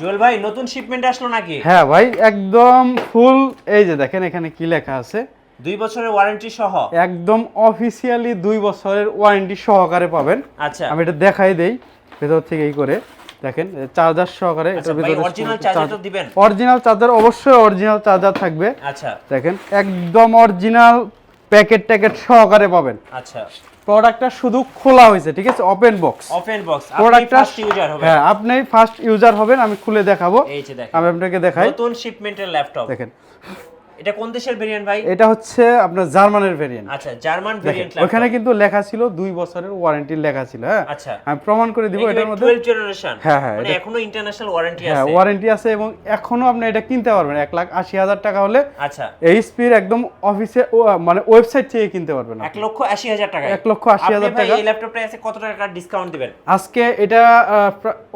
জুয়েল ভাই নতুন শিপমেন্ট আসলো নাকি? হ্যাঁ ভাই একদম ফুল এই যে দেখেন এখানে কি লেখা আছে? দুই বছরের ওয়ারেন্টি সহ? একদম অফিসিয়ালি দুই বছরের ওয়ারেন্টি সহকারে পাবেন। আচ্ছা। আমি এটা দেখাই দেই ভেতর থেকে এই করে। দেখেন চার্জার সহকারে আচ্ছা ভাই অরিজিনাল চার্জার তো দিবেন। অরিজিনাল চার্জার অবশ্যই অরিজিনাল চার্জার থাকবে। আচ্ছা। দেখেন একদম অরিজিনাল প্যাকেট ট্যাকেট সহকারে পাবেন। আচ্ছা। প্রোডাক্টটা শুধু খোলা হয়েছে ঠিক আছে? ওপেন বক্স ওপেন বক্স প্রোডাক্টটা ফার্স্ট ইউজার হবেন। হ্যাঁ আপনি ফার্স্ট ইউজার হবেন আমি খুলে দেখাবো। এই যে দেখেন। আমি আপনাকে দেখাই। নতুন শিপমেন্টের ল্যাপটপ দেখেন। এটা কোন দেশের ভেরিয়েন্ট ভাই? এটা হচ্ছে আপনার জার্মানের ভেরিয়েন্ট আচ্ছা জার্মান ভেরিয়েন্ট ওখানে কিন্তু লেখা ছিল দুই বছরের ওয়ারেন্টি লেখা ছিল হ্যাঁ? আচ্ছা। আমি প্রমাণ করে দিব এটার মধ্যে। 12 জেনারেশন হ্যাঁ, হ্যাঁ, মানে এখনও ইন্টারন্যাশনাল ওয়ারেন্টি আছে। হ্যাঁ ওয়ারেন্টি আছে এবং এখনও আপনি এটা কিনতে পারবেন। এক লাখ আশি হাজার টাকা হলে আচ্ছা। এইচপির একদম অফিসে মানে ওয়েবসাইট থেকে কিনতে পারবেন এক লক্ষ আশি হাজার টাকা এক লক্ষ আশি হাজার ভাই টাকা। এই ল্যাপটপটা আছে কত টাকা ডিসকাউন্ট দিবেন? আজকে এটা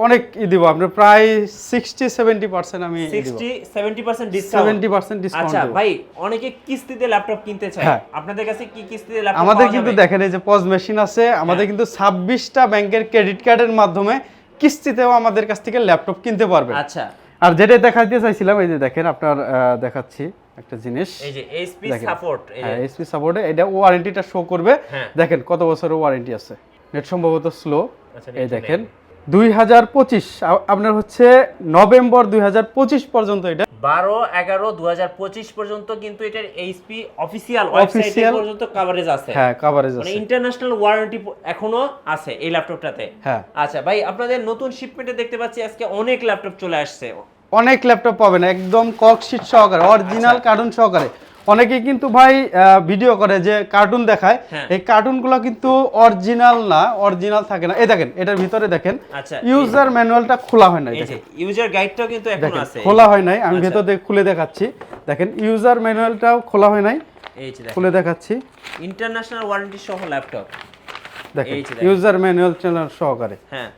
অনেক ই দিব। আপনার প্রায় সিক্সটি সেভেন্টি পার্সেন্ট আমি দিব। 60 70% ডিসকাউন্ট সেভেন্টি পার্সেন্ট ডিসকাউন্ট আচ্ছা ভাই অনেকে কিস্তিতে ল্যাপটপ কিনতে চায়। হ্যাঁ। আপনাদের কাছে কি কিস্তিতে ল্যাপটপ আমাদের কিন্তু দেখেন এই যে পজ মেশিন আছে আমাদের কিন্তু ছাব্বিশটা ব্যাংকের ক্রেডিট কার্ডের মাধ্যমে কিস্তিতেও আমাদের কাছ থেকে ল্যাপটপ কিনতে পারবেন আচ্ছা। আর যেটা দেখাতে চাইছিলাম এই যে দেখেন আপনার দেখাচ্ছি একটা জিনিস। এই যে এইচপি সাপোর্ট হ্যাঁ এসপি সাপোর্টে এটা ওয়ারেন্টিটা শো করবে। হ্যাঁ। দেখেন কত বছরের ওয়ারেন্টি আছে। নেট সম্ভবত স্লো আচ্ছা, এই দেখেন দুই হাজার পঁচিশ আপনার হচ্ছে নভেম্বর দুই হাজার পঁচিশ পর্যন্ত এটা বারো এগারো দু পর্যন্ত কিন্তু এটার এইচপি অফিসিয়াল ওয়েবসাইটে পর্যন্ত কভারেজ আছে। হ্যাঁ কাভারেজ মানে আছে। ইন্টারন্যাশনাল ওয়ারেন্টি এখনও আছে এই ল্যাপটপটাতে হ্যাঁ। আচ্ছা ভাই আপনাদের নতুন শিপমেন্টে দেখতে পাচ্ছি আজকে অনেক ল্যাপটপ চলে আসছে। অনেক ল্যাপটপ পাবেন একদম ককশিট সহকারে অরিজিনাল কারণ কার্টুন সহকারে। অনেকে কিন্তু ভাই ভিডিও করে যে কার্টুন দেখায়। হ্যাঁ। এই কার্টুনগুলো কিন্তু অরিজিনাল না অরিজিনাল থাকে না। এই দেখেন এটার ভিতরে দেখেন আচ্ছা ইউজার ম্যানুয়ালটা খোলা হয় না এই যে ইউজার গাইডটাও কিন্তু এখনও আছে। খোলা হয় নাই আমি আচ্ছা। ভেতর থেকে খুলে দেখাচ্ছি। দেখেন ইউজার ম্যানুয়ালটাও খোলা হয় নাই এই যে খুলে দেখাচ্ছি। ইন্টারন্যাশনাল ওয়ারেন্টি সহ ল্যাপটপ দেখেন দেখেন। ইউজার ম্যানুয়াল চ্যানেল সহকারে। হ্যাঁ।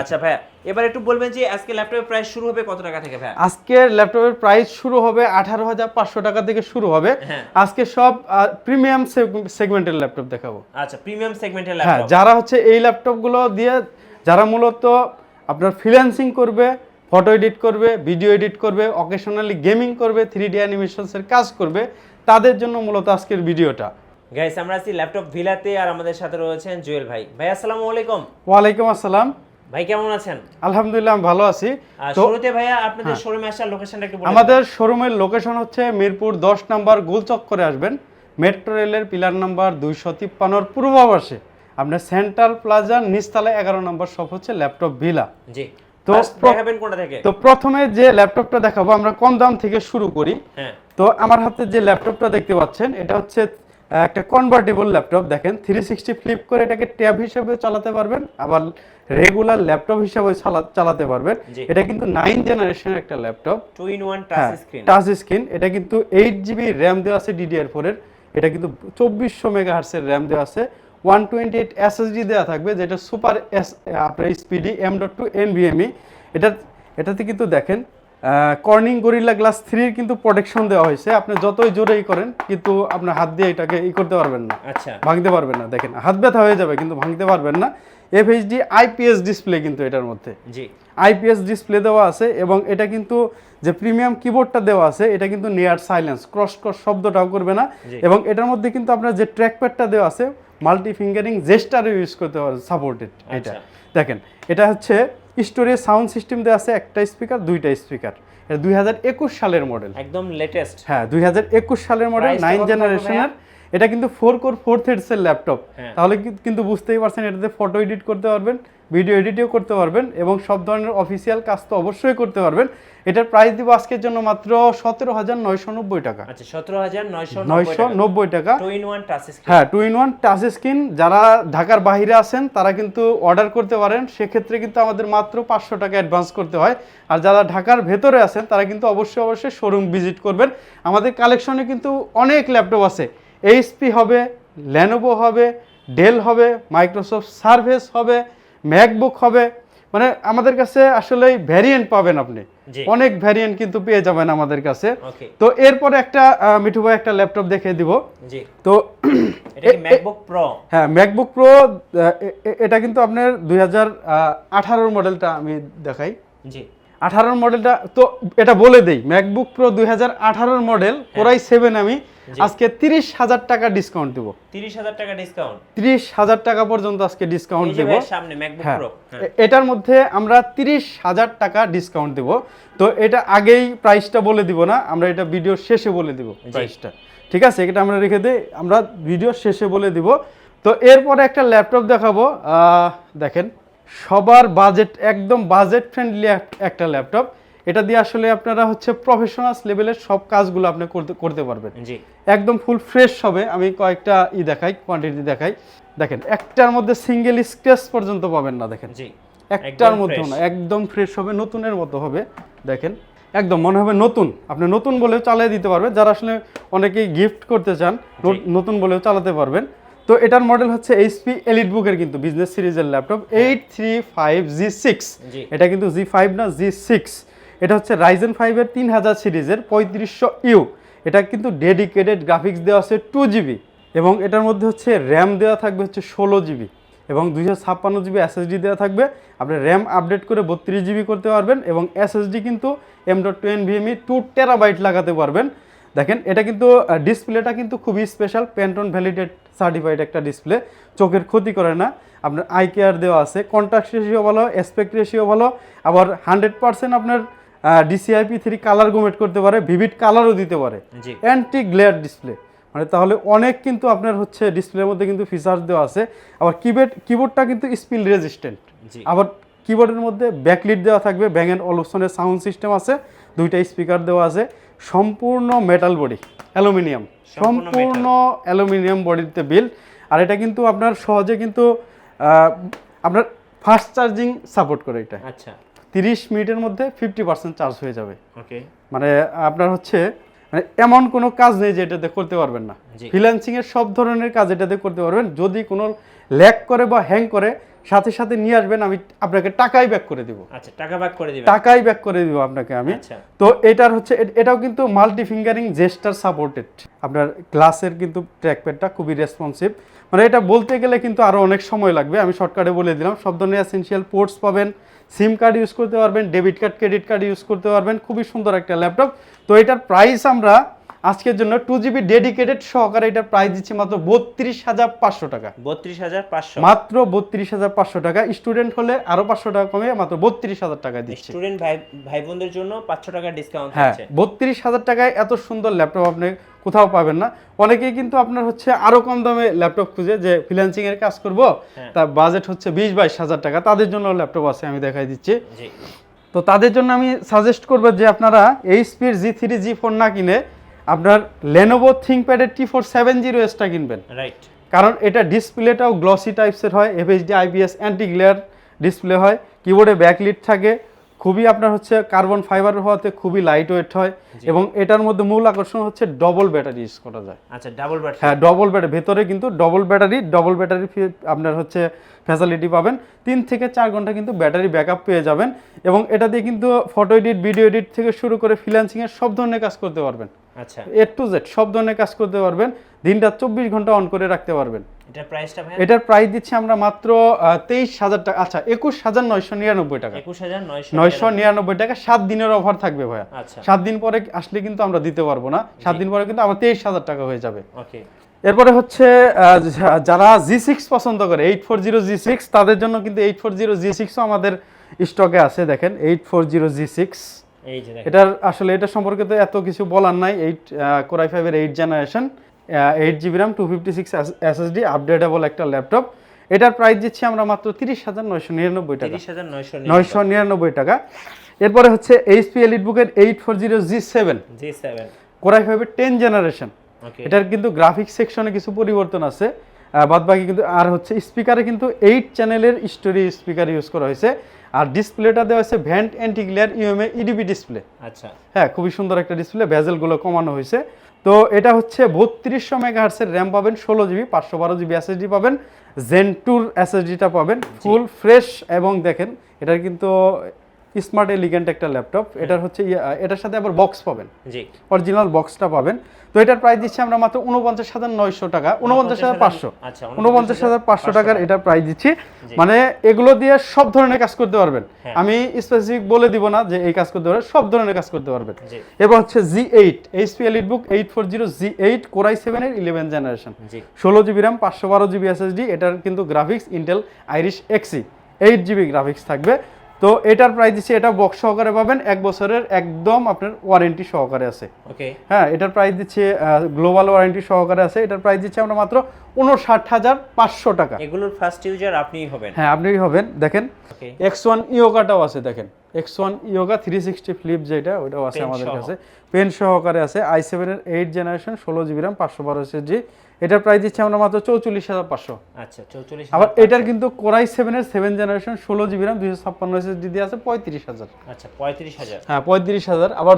আচ্ছা ভাইয়া এবার একটু বলবেন যে আজকে ল্যাপটপের প্রাইস শুরু হবে কত টাকা থেকে ভাইয়া? আজকের ল্যাপটপের প্রাইস শুরু হবে আঠারো হাজার পাঁচশো টাকা থেকে শুরু হবে। হ্যাঁ। আজকে সব প্রিমিয়াম সেগমেন্টের ল্যাপটপ দেখাবো। আচ্ছা প্রিমিয়াম সেগমেন্টের হ্যাঁ যারা হচ্ছে এই ল্যাপটপগুলো দিয়ে যারা মূলত আপনার ফ্রিল্যান্সিং করবে ফটো এডিট করবে ভিডিও এডিট করবে অকেশনালি গেমিং করবে থ্রি ডি অ্যানিমেশনসের কাজ করবে তাদের জন্য মূলত আজকের ভিডিওটা গাইস আমরা আছি ল্যাপটপ ভিলাতে আর আমাদের সাথে রয়েছেন জুয়েল ভাই। ভাই আসসালামু আলাইকুম। ওয়ালাইকুম আসসালাম। ভাই কেমন আছেন? আলহামদুলিল্লাহ ভালো আছি। শুরুতে ভাইয়া আপনাদের শোরুমে আসার লোকেশনটা একটু আমাদের শোরুমের লোকেশন হচ্ছে মিরপুর দশ নাম্বার গোলচক করে আসবেন। মেট্রো রেলের পিলার নাম্বার দুইশো তিপ্পান্নর পূর্বাভাসে। আপনার সেন্ট্রাল প্লাজা নিচতলায় এগারো নম্বর শপ হচ্ছে ল্যাপটপ ভিলা জি। তো দেখাবেন কোনটা থেকে? তো প্রথমে যে ল্যাপটপটা দেখাবো আমরা কম দাম থেকে শুরু করি। হ্যাঁ। তো আমার হাতে যে ল্যাপটপটা দেখতে পাচ্ছেন এটা হচ্ছে একটা কনভার্টেবল ল্যাপটপ দেখেন থ্রি সিক্সটি ফ্লিপ করে এটাকে ট্যাব হিসেবে চালাতে পারবেন আবার রেগুলার ল্যাপটপ হিসেবে চালাতে পারবেন। এটা কিন্তু নাইন জেনারেশনের একটা laptop two in one touch screen এটা কিন্তু এইট জিবি র্যাম দেওয়া আছে ডিডিআর ফোরের এটা কিন্তু চব্বিশশো মেগা হার্সের র্যাম দেওয়া আছে। ওয়ান টোয়েন্টি এইট এসএসডি দেওয়া থাকবে যেটা সুপার এস আপনার speedy M dot two N NVMe এটা এটাতে কিন্তু দেখেন কর্নিং গরিল্লা গ্লাস থ্রির কিন্তু প্রোটেকশন দেওয়া হয়েছে। আপনি যতই জোরেই করেন কিন্তু আপনার হাত দিয়ে এটাকে ই করতে পারবেন না। আচ্ছা। ভাঙতে পারবেন না। দেখেন হাত ব্যথা হয়ে যাবে কিন্তু ভাঙতে পারবেন না। এফএইচডি আইপিএস ডিসপ্লে কিন্তু এটার মধ্যে। জি। আইপিএস ডিসপ্লে দেওয়া আছে এবং এটা কিন্তু যে প্রিমিয়াম কিবোর্ডটা দেওয়া আছে এটা কিন্তু নিয়ার সাইলেন্স ক্রস ক্রস শব্দটাও করবে না। এবং এটার মধ্যে কিন্তু আপনার যে ট্র্যাকপ্যাডটা দেওয়া আছে মাল্টি ফিঙ্গারিং জেস্টারও ইউজ করতে পারে সাপোর্টেড এটা। আচ্ছা। দেখেন এটা হচ্ছে স্টোরেজ সাউন্ড সিস্টেম দেওয়া আছে একটা স্পিকার দুইটা স্পিকার। এটা দুই হাজার একুশ সালের মডেল। একদম লেটেস্ট হ্যাঁ দুই হাজার একুশ সালের মডেল নাইন জেনারেশনের এটা কিন্তু ফোর কোর ফোর থ্রেডসের ল্যাপটপ। তাহলে কিন্তু বুঝতেই পারছেন এটাতে ফটো এডিট করতে পারবেন ভিডিও এডিটও করতে পারবেন এবং সব ধরনের অফিসিয়াল কাজ তো অবশ্যই করতে পারবেন। এটার প্রাইস দিব আজকের জন্য মাত্র সতেরো হাজার নয়শো নব্বই টাকা। আচ্ছা সতেরো হাজার নয়শো নব্বই টাকা। টু ইন ওয়ান টাচ হ্যাঁ two in one touch screen যারা ঢাকার বাইরে আছেন তারা কিন্তু অর্ডার করতে পারেন। সেক্ষেত্রে কিন্তু আমাদের মাত্র পাঁচশো টাকা অ্যাডভান্স করতে হয়। আর যারা ঢাকার ভেতরে আছেন তারা কিন্তু অবশ্যই অবশ্যই শোরুম ভিজিট করবেন। আমাদের কালেকশনে কিন্তু অনেক ল্যাপটপ আছে। এইচপি হবে ল্যানোভো হবে ডেল হবে মাইক্রোসফট সার্ভেস হবে ম্যাকবুক হবে। মানে আমাদের কাছে আসলে ভ্যারিয়েন্ট পাবেন আপনি। অনেক ভ্যারিয়েন্ট কিন্তু পেয়ে যাবেন আমাদের কাছে। তো এরপরে একটা মিঠু ভাই একটা ল্যাপটপ দেখিয়ে দিব। জি। তো এটা কি ম্যাকবুক প্রো হ্যাঁ ম্যাকবুক প্রো এটা কিন্তু আপনার দুই হাজার আঠারোর মডেলটা আমি দেখাই। জি। আঠারোর মডেলটা তো এটা বলে দেই ম্যাকবুক প্রো দুই হাজার আঠারোর মডেল হ্যাঁ। কোরাই সেভেন আমি আজকে তিরিশ হাজার টাকা ডিসকাউন্ট দেবো। তিরিশ হাজার টাকা ডিসকাউন্ট তিরিশ হাজার টাকা পর্যন্ত আজকে ডিসকাউন্ট দেবো। সামনে ম্যাকবুক হ্যাঁ। প্রো এটার মধ্যে আমরা তিরিশ হাজার টাকা ডিসকাউন্ট দেব। তো এটা আগেই প্রাইসটা বলে দিব না আমরা এটা ভিডিও শেষে বলে দিব প্রাইসটা ঠিক আছে? এটা আমরা রেখে দিই আমরা ভিডিও শেষে বলে দিব। তো এরপরে একটা ল্যাপটপ দেখাবো আহ, দেখেন। সবার বাজেট একদম বাজেট ফ্রেন্ডলি একটা ল্যাপটপ এটা দিয়ে আসলে আপনারা হচ্ছে প্রফেশনাল লেভেলের সব কাজগুলো আপনি করতে করতে পারবেন। জি। একদম ফুল ফ্রেশ হবে। আমি কয়েকটা ই দেখাই কোয়ান্টিটি দেখাই। দেখেন একটার মধ্যে সিঙ্গেল স্ক্র্যাচ পর্যন্ত পাবেন না দেখেন। জি একটার মধ্যে না একদম ফ্রেশ হবে নতুনের মতো হবে দেখেন। একদম মনে হবে নতুন। আপনি নতুন বলেও চালিয়ে দিতে পারবেন। যারা আসলে অনেকেই গিফট করতে চান নতুন বলেও চালাতে পারবেন। তো এটার মডেল হচ্ছে এইচপি এলিট বুকের কিন্তু বিজনেস সিরিজের laptop eight three five G. Six এটা কিন্তু জি ফাইভ না জি সিক্স এটা হচ্ছে রাইজেন ফাইভের তিন হাজার সিরিজের পঁয়ত্রিশশো ইউ। এটা কিন্তু ডেডিকেটেড গ্রাফিক্স দেওয়া আছে টু জিবি এবং এটার মধ্যে হচ্ছে র্যাম দেওয়া থাকবে হচ্ছে ষোলো জিবি এবং দুইশো ছাপ্পান্ন জিবি এসএসডি দেওয়া থাকবে। আপনি র্যাম আপডেট করে বত্রিশ জিবি করতে পারবেন এবং এসএসডি কিন্তু M dot two NVMe two terabyte লাগাতে পারবেন। দেখেন এটা কিন্তু ডিসপ্লেটা কিন্তু খুবই স্পেশাল প্যান্টন ভ্যালিডেট সার্টিফাইড একটা ডিসপ্লে চোখের ক্ষতি করে না। আপনার আই কেয়ার দেওয়া আছে কন্ট্রাক্ট রেশিও ভালো অ্যাসপেক্ট রেশিও ভালো আবার হান্ড্রেড পার্সেন্ট আপনার ডিসিআইপি থ্রি কালার গোমেট করতে পারে ভিভিড কালারও দিতে পারে। অ্যান্টি গ্লেয়ার ডিসপ্লে মানে তাহলে অনেক কিন্তু আপনার হচ্ছে ডিসপ্লের মধ্যে কিন্তু ফিচার্স দেওয়া আছে। আবার কিবোর্ড কিবোর্ডটা কিন্তু স্পিল রেজিস্ট্যান্ট আবার কিবোর্ডের মধ্যে ব্যাকলিট দেওয়া থাকবে ব্যাং অ্যান্ড অলুপসনের সাউন্ড সিস্টেম আছে দুইটা স্পিকার দেওয়া আছে। সম্পূর্ণ মেটাল বডি অ্যালুমিনিয়াম সম্পূর্ণ অ্যালুমিনিয়াম বডিতে বিল আর এটা কিন্তু আপনার সহজে কিন্তু আপনার ফাস্ট চার্জিং সাপোর্ট করে এটা। আচ্ছা। তিরিশ মিনিটের মধ্যে ফিফটি পার্সেন্ট চার্জ হয়ে যাবে। ওকে মানে আপনার হচ্ছে মানে এমন কোনো কাজ নেই যে এটাতে করতে পারবেন না। জি। ফ্রিল্যান্সিং এর সব ধরনের কাজ এটাতে করতে পারবেন। যদি কোনো ল্যাক করে বা হ্যাং করে সাথে সাথে নিয়ে আসবেন আমি আপনাকে টাকাই ব্যাক করে দিব। আচ্ছা টাকা ব্যাক করে দিবেন। টাকাই ব্যাক করে দিব আপনাকে আমি। আচ্ছা। তো এটার হচ্ছে এটাও কিন্তু মাল্টি ফিঙ্গারিং জেস্টার সাপোর্টেড আপনার গ্লাসের কিন্তু ট্র্যাকপ্যাডটা খুবই রেসপন্সিভ মানে এটা বলতে গেলে কিন্তু আরও অনেক সময় লাগবে। আমি শর্টকাটে বলে দিলাম সব ধরনের এসেনশিয়াল পোর্টস পাবেন। সিম কার্ড ইউজ করতে পারবেন debit card credit card use করতে পারবেন। খুবই সুন্দর একটা ল্যাপটপ তো এটার প্রাইস আমরা আজকের জন্য টু জিবি ডেডিকেটেড সহকারে এটার প্রাইস দিচ্ছি মাত্র বত্রিশ হাজার পাঁচশো টাকা। বত্রিশ হাজার পাঁচশো। মাত্র বত্রিশ হাজার পাঁচশো টাকা। স্টুডেন্ট হলে আরও পাঁচশো টাকা কমে মাত্র বত্রিশ হাজার টাকা দিচ্ছি। স্টুডেন্ট ভাই ভাই বোনদের জন্য পাঁচশো টাকা ডিসকাউন্ট হ্যাঁ বত্রিশ হাজার টাকায় এত সুন্দর ল্যাপটপ আপনি কোথাও পাবেন না। অনেকেই কিন্তু আপনার হচ্ছে আরও কম দামে ল্যাপটপ খুঁজে যে ফ্রিল্যান্সিং এর কাজ করব হ্যাঁ। তার বাজেট হচ্ছে বিশ বাইশ হাজার টাকা। তাদের জন্য ল্যাপটপ আছে আমি দেখাই দিচ্ছি। তো তাদের জন্য আমি সাজেস্ট করব যে আপনারা এইচপির জি থ্রি জি ফোর না কিনে আপনার লেনোভো থিঙ্কপ্যাডের টি ফোর সেভেন জিরো এসটা কিনবেন। রাইট কারণ এটা ডিসপ্লেটাও গ্লসি টাইপসের হয় FHD IPS anti glare display হয় কিবোর্ডে ব্যাকলিট থাকে খুবই আপনার হচ্ছে কার্বন ফাইবার হওয়াতে খুবই লাইট ওয়েট হয় এবং এটার মধ্যে মূল আকর্ষণ হচ্ছে ডবল ব্যাটারি ইউজ করা যায়। আচ্ছা ডাবল ব্যাটারি হ্যাঁ ডবল ব্যাটারি ভেতরে কিন্তু ডবল ব্যাটারি ডবল ব্যাটারি আপনার হচ্ছে ফ্যাসিলিটি পাবেন। তিন থেকে চার ঘণ্টা কিন্তু ব্যাটারি ব্যাকআপ পেয়ে যাবেন এবং এটা দিয়ে কিন্তু ফটো এডিট ভিডিও এডিট থেকে শুরু করে ফ্রিল্যান্সিংয়ের সব ধরনের কাজ করতে পারবেন। আচ্ছা। এ টু জেড সব ধরনের কাজ করতে পারবেন। দিনটা চব্বিশ ঘণ্টা অন করে রাখতে পারবেন। এটার প্রাইসটা ভাই এটার প্রাইস দিচ্ছি আমরা মাত্র তেইশ হাজার টাকা আচ্ছা একুশ হাজার নয়শো নিরানব্বই টাকা। একুশ হাজার নয়শো নিরানব্বই টাকা সাত দিনের অফার থাকবে ভাইয়া। আচ্ছা। সাত দিন পরে আসলে কিন্তু আমরা দিতে পারব না। সাত দিন পরে কিন্তু আবার তেইশ হাজার টাকা হয়ে যাবে। ওকে। এরপরে হচ্ছে যারা জি সিক্স পছন্দ করে eight four zero G six তাদের জন্য কিন্তু এইট ফোর জিরো জি সিক্সও আমাদের স্টকে আছে দেখেন eight four zero G six এই যে দেখেন। এটার আসলে এটা সম্পর্কে তো এত কিছু বলার নাই। এইট কোরাই ফাইভের eight generation eight GB RAM two fifty six SSD updatable একটা ল্যাপটপ এটার প্রাইস দিচ্ছি আমরা মাত্র তিরিশ হাজার নয়শো নিরানব্বই টাকা। নয়শো নয়শো নিরানব্বই টাকা। এরপরে হচ্ছে এইচপি এলিট বুকের eight four zero G seven G seven core i ফাইভের টেন জেনারেশন এটার কিন্তু গ্রাফিক্স সেকশনে কিছু পরিবর্তন আছে। বাদ বাকি কিন্তু আর হচ্ছে স্পিকারে কিন্তু এইট চ্যানেলের স্টোরি স্পিকার ইউজ করা হয়েছে। আর ডিসপ্লেটা দেওয়া হয়েছে ভ্যান্ট অ্যান্টিগ্লিয়ার ইউএমএ ইডিবি ডিসপ্লে আচ্ছা। হ্যাঁ খুবই সুন্দর একটা ডিসপ্লে ভেজেলগুলো কমানো হয়েছে। তো এটা হচ্ছে বত্রিশশো মেগাহার্সের র্যাম পাবেন ষোলো জিবি পাঁচশো বারো জিবি এসএসডি পাবেন জেন টুর এসএসডিটা পাবেন ফুল ফ্রেশ এবং দেখেন এটার কিন্তু স্মার্ট এলিগেন্ট একটা ল্যাপটপ। এটার হচ্ছে ইয়ে, এটার সাথে আবার বক্স পাবেন। জি। অরিজিনাল বক্সটা পাবেন। তো এটার প্রাইস দিচ্ছি আমরা মাত্র উনপঞ্চাশ হাজার নয়শো টাকা উনপঞ্চাশ হাজার পাঁচশো। আচ্ছা উনপঞ্চাশ হাজার পাঁচশো টাকার এটার প্রাইস দিচ্ছি। মানে এগুলো দিয়ে সব ধরনের কাজ করতে পারবেন। হ্যাঁ। আমি স্পেসিফিক বলে দিব না যে এই কাজ করতে পারবেন সব ধরনের কাজ করতে পারবেন। এবার হচ্ছে G eight HP elite book eight four zero G eight core i সেভেনের ইলেভেন জেনারেশন জি। ষোলো জিবি র্যাম পাঁচশো বারো জিবি এসএসডি এটার কিন্তু graphics Intel Iris Xe eight GB graphics থাকবে। তো এটার প্রাইস দিচ্ছি এটা বক্স সহকারে পাবেন এক বছরের একদম আপনার ওয়ারেন্টি সহকারে আছে। ওকে হ্যাঁ এটার প্রাইস দিচ্ছে গ্লোবাল ওয়ারেন্টি সহকারে আছে এটার প্রাইস দিচ্ছে আমরা মাত্র উনষাট হাজার পাঁচশো টাকা। এগুলোর ফার্স্ট ইউজার আপনিই হবেন। হ্যাঁ আপনি হবেন দেখেন। এক্স ওয়ান ইয়োগাটাও আছে দেখেন। X one Yoga three sixty flip যেটা ওটাও আছে আমাদের কাছে। পেন সহকারে আছে আই সেভেনের এইট জেনারেশন ষোলো জিবি র্যাম পাঁচশো বারো জি এটার প্রাইস দিচ্ছে আমরা মাত্র চৌচল্লিশ হাজার পাঁচশো। আচ্ছা চৌচল্লিশ আবার এটার কিন্তু কোরাই সেভেনের সেভেন জেনারেশন ষোলো জিবি র্যাম দুইশো ছাপ্পান্ন এসএসডি দিয়ে আছে পঁয়ত্রিশ হাজার। আচ্ছা পঁয়ত্রিশ হাজার। হ্যাঁ পঁয়ত্রিশ হাজার। আবার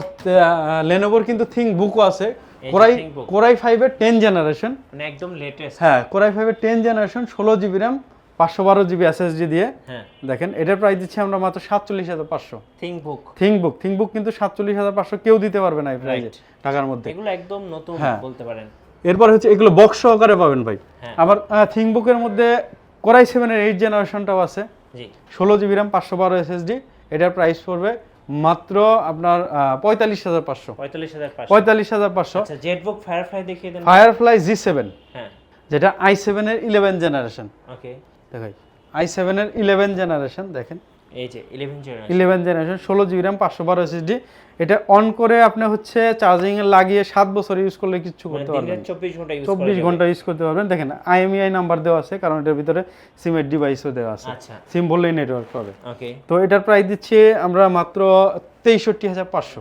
লেনোভোর কিন্তু থিং বুকও আছে। কোরাই কোরাই ফাইভের টেন জেনারেশন মানে একদম লেটেস্ট হ্যাঁ কোরাই ফাইভের টেন জেনারেশন ষোলো জিবি র্যাম পাঁচশো বারো জিবি এসএসডি দিয়ে। হ্যাঁ। দেখেন এটার প্রাইস দিচ্ছি আমরা মাত্র সাতচল্লিশ হাজার পাঁচশো। থিঙ্ক বুক থিংবুক থিংবুক কিন্তু সাতচল্লিশ হাজার পাঁচশো কেউ দিতে পারবে না এই প্রাইসে টাকার মধ্যে। এগুলো একদম নতুন হ্যাঁ। বলতে পারেন। এরপর হচ্ছে এগুলো বক্স সহকারে পাবেন ভাই। হ্যাঁ। আবার থিংবুকের মধ্যে কোরাই সেভেনের এইট জেনারেশনটাও আছে। ষোলো জিবি র্যাম পাঁচশো বারো এসএসডি এটার প্রাইস পড়বে মাত্র আপনার পঁয়তাল্লিশ হাজার পাঁচশো। পঁয়তাল্লিশ হাজার পাঁচশো। আচ্ছা জেটবুক ফায়ারফ্লাই দেখিয়ে দেন। ফায়ারফ্লাই জি সেভেন যেটা আই সেভেনের ইলেভেন জেনারেশন ওকে দেখাই আই সেভেনের ইলেভেন জেনারেশন দেখেন। এই যে ইলেভেন জেনারেশন ষোলো জিবি র্যাম পাঁচশো বারো এসএসডি এটা অন করে আপনি হচ্ছে চার্জিং এ লাগিয়ে সাত বছর ইউজ করলে কিচ্ছু মানে করতে পারবেন। চব্বিশ ঘণ্টা ইউজ করতে পারবেন। দেখেন আইএমইআই নাম্বার দেওয়া আছে কারণ এটার ভিতরে সিমের ডিভাইসও দেওয়া আছে। আচ্ছা। সিম বললেই নেটওয়ার্ক পাবে তো এটার প্রাইস দিচ্ছি আমরা মাত্র তেইষট্টি হাজার পাঁচশো।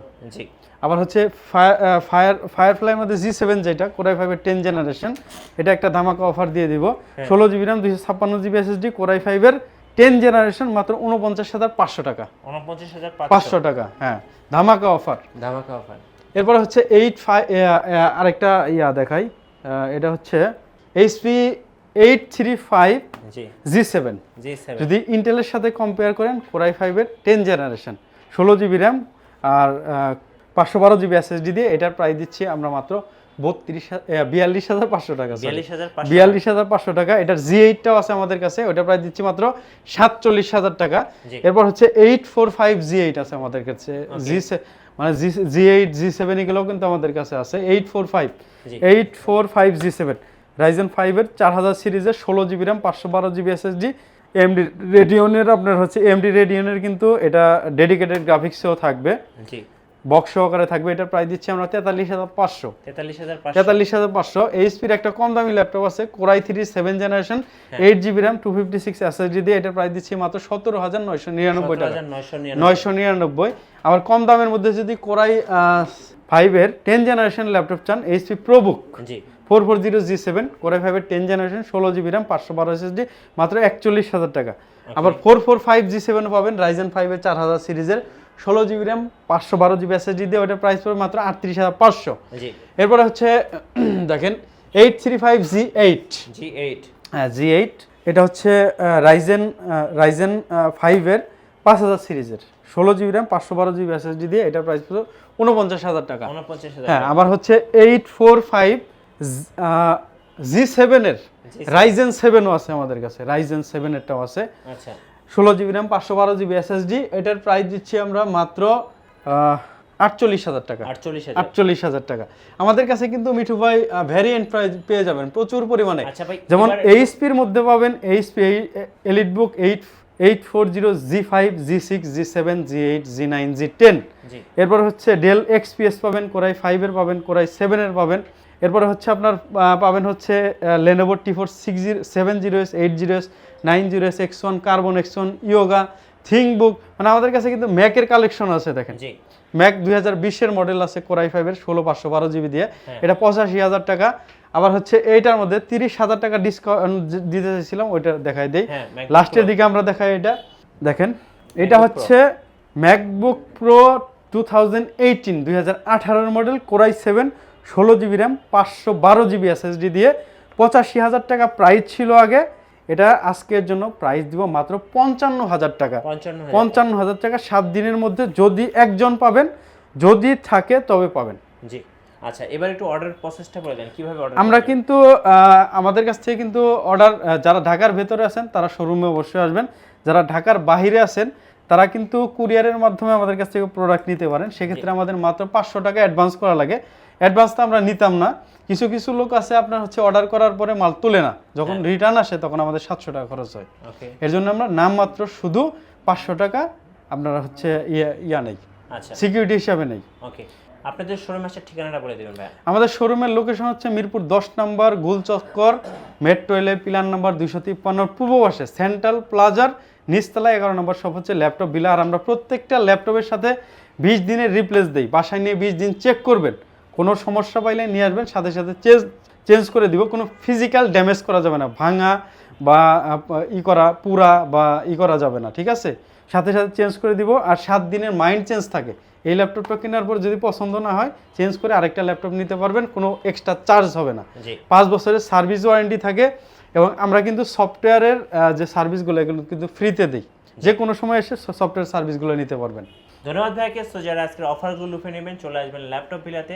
আবার হচ্ছে ফায়ার ফায়ার ফায়ারফ্লাইয়ের মধ্যে জি সেভেন যেটা কোরাই ফাইভের টেন জেনারেশন এটা একটা ধামাকা অফার দিয়ে দিব। হ্যাঁ। ষোলো জিবি র্যাম দুইশো ছাপ্পান্ন জিবি এসএসডি কোরাই ফাইভের টেন জেনারেশন মাত্র উনপঞ্চাশ হাজার পাঁচশো টাকা। উনপঞ্চাশ হাজার পাঁচশো। টাকা হ্যাঁ ধামাকা অফার। ধামাকা অফার। এরপর হচ্ছে এইট ফাইভ আরেকটা ইয়া দেখাই এটা হচ্ছে HP eight three five G. Seven. যদি ইন্টেলের সাথে কম্পেয়ার করেন কোরাই ফাইভের টেন জেনারেশন ষোলো জিবি র্যাম আর পাঁচশো বারো জিবি এসএসডি দিয়ে এটার প্রাইস দিচ্ছি আমরা মাত্র বিয়াল্লিশ হাজার পাঁচশো টাকা। বিয়াল্লিশ হাজার পাঁচশো টাকা। এটার জি এইটটাও আছে আমাদের কাছে ওটা প্রাইস দিচ্ছি মাত্র সাতচল্লিশ হাজার টাকা। এরপর হচ্ছে eight four five G eight আছে আমাদের কাছে। জি মানে জি জি এইট জি সেভেন এগুলোও কিন্তু আমাদের কাছে আছে। Eight four five eight four five G seven Ryzen ফাইভের চার হাজার সিরিজের ষোলো জিবি র্যাম পাঁচশো বারো জিবি এসএসডি এমডি রেডিয়নের আপনার হচ্ছে এমডি রেডিয়নের কিন্তু এটা ডেডিকেটেড গ্রাফিক্সেও থাকবে। জি। বক্স সহকারে থাকবে এটার প্রাইস দিচ্ছি আমরা তেতাল্লিশ হাজার পাঁচশো। তেতাল্লিশ হাজার পাঁচশো। এইচপির একটা কম দামি ল্যাপটপ আছে core i three seven generation eight GB RAM two fifty six SSD দিয়ে এটার প্রাইস দিচ্ছি মাত্র সতেরো হাজার নয়শো নিরানব্বই টাকা। হাজার নয়শো নিরানব্বই। নয়শো নিরানব্বই। আবার কম দামের মধ্যে যদি কোরাই ফাইভের টেন জেনারেশন ল্যাপটপ চান HP ProBook G. Four four zero G seven core i ফাইভের টেন জেনারেশন ষোলো জিবি র্যাম পাঁচশো বারো এসএসডি মাত্র একচল্লিশ হাজার টাকা। আবার four four five G seven পাবেন রাইজেন ফাইভের চার হাজার সিরিজের। ষোলো জিবি র্যাম পাঁচশো বারো জিবি এসএসডি দিয়ে ওটার প্রাইস পড়বে মাত্র আটত্রিশ হাজার পাঁচশো। এরপরে হচ্ছে দেখেন eight three five G eight G eight হ্যাঁ জি এইট এটা হচ্ছে রাইজেন রাইজেন ফাইভের পাঁচ হাজার সিরিজের। ষোলো জিবি র্যাম পাঁচশো বারো জিবি এসএসডি দিয়ে এটার প্রাইস পড়বে উনপঞ্চাশ হাজার টাকা। হ্যাঁ আবার হচ্ছে এইট ফোর ফাইভ জি সেভেনের G7 রাইজেন সেভেনও আছে আমাদের কাছে রাইজেন সেভেনেরটাও আছে। আচ্ছা। ষোলো জিবি র্যাম পাঁচশো বারো জিবি এসএসডি এটার প্রাইস দিচ্ছি আমরা মাত্র আটচল্লিশ হাজার টাকা। আটচল্লিশ হাজার। আটচল্লিশ হাজার টাকা। আমাদের কাছে কিন্তু মিঠু ভাই ভ্যারিয়েন্ট প্রাইস পেয়ে যাবেন প্রচুর পরিমাণে। আচ্ছা যেমন এইচপির মধ্যে পাবেন HP elite book eight eight four zero G five G six G seven G eight G nine G. Ten এরপর হচ্ছে ডেল এক্সপিএস পাবেন কোরাই ফাইভের পাবেন কোরাই সেভেনের পাবেন। এরপরে হচ্ছে আপনার পাবেন হচ্ছে Lenovo T four six zero seven zero S eight zero S nine zero S X one Carbon X one Yoga ThinkBook মানে আমাদের কাছে কিন্তু ম্যাকের কালেকশন আছে দেখেন। ম্যাক দুই হাজার বিশের মডেল আছে কোরাই ফাইভের ষোলো পাঁচশো বারো জিবি দিয়ে। হ্যাঁ। এটা পঁচাশি হাজার টাকা। আবার হচ্ছে এইটার মধ্যে তিরিশ হাজার টাকা ডিসকাউন্ট দিতে চাইছিলাম ওইটা দেখাই দিই। হ্যাঁ লাস্টের দিকে আমরা দেখাই এটা। দেখেন এটা হচ্ছে MacBook Pro two thousand eighteen দুই হাজার আঠারোর মডেল কোরাই সেভেন ষোলো জিবি র্যাম পাঁচশো বারো জিবি এসএসডি দিয়ে পঁচাশি হাজার টাকা প্রাইস ছিল আগে। এটা আজকের জন্য প্রাইস দিব মাত্র পঞ্চান্ন হাজার টাকা। পঞ্চান্ন হাজার টাকা। সাত দিনের মধ্যে যদি একজন পাবেন যদি থাকে তবে পাবেন। জি। আচ্ছা এবার একটু অর্ডার প্রসেসটা বলে দেন কীভাবে অর্ডার আমরা কিন্তু আমাদের কাছ থেকে কিন্তু অর্ডার যারা ঢাকার ভেতরে আছেন তারা শোরুমে অবশ্যই আসবেন। যারা ঢাকার বাইরে আছেন তারা কিন্তু কুরিয়ারের মাধ্যমে আমাদের কাছ থেকে প্রোডাক্ট নিতে পারেন। সেক্ষেত্রে আমাদের মাত্র পাঁচশো টাকা অ্যাডভান্স করা লাগে। অ্যাডভান্সটা আমরা নিতাম না। কিছু কিছু লোক আছে আপনার হচ্ছে অর্ডার করার পরে মাল তুলে না। যখন রিটার্ন আসে তখন আমাদের সাতশো টাকা খরচ হয়। এর জন্য আমরা নামমাত্র শুধু পাঁচশো টাকা আপনারা হচ্ছে ইয়া ইয়া নেই। আচ্ছা। সিকিউরিটি হিসাবে নেই। ওকে আপনাদের শোরুম আসার ঠিকানাটা বলে দেবেন ভাই আমাদের শোরুমের লোকেশন হচ্ছে মিরপুর দশ নম্বর গুলচক্কর মেট্রো রেলের পিলার নম্বর দুইশো তিপ্পান্ন পূর্ব পাশে সেন্ট্রাল প্লাজার নিচতলা এগারো নম্বর সব হচ্ছে ল্যাপটপ বিলা আর আমরা প্রত্যেকটা ল্যাপটপের সাথে বিশ দিনের রিপ্লেস দিই। বাসায় নিয়ে বিশ দিন চেক করবেন। কোনো সমস্যা পাইলে নিয়ে আসবেন সাথে সাথে চেঞ্জ চেঞ্জ করে দিব। কোনো ফিজিক্যাল ড্যামেজ করা যাবে না। ভাঙা বা ই করা পুরা বা ই করা যাবে না ঠিক আছে? সাথে সাথে চেঞ্জ করে দিব আর সাত দিনের মাইন্ড চেঞ্জ থাকে। এই ল্যাপটপটা কেনার পর যদি পছন্দ না হয় চেঞ্জ করে আরেকটা ল্যাপটপ নিতে পারবেন। কোনো এক্সট্রা চার্জ হবে না। পাঁচ বছরের সার্ভিস ওয়ারেন্টি থাকে এবং আমরা কিন্তু সফটওয়্যারের যে সার্ভিসগুলো এগুলো কিন্তু ফ্রিতে দিই। যে কোনো সময় এসে সফটওয়্যার সার্ভিসগুলো নিতে পারবেন। ধন্যবাদ ভাইকে সো যারা আজকের অফারগুলো লুফে নেবেন চলে আসবেন ল্যাপটপ বিলাতে।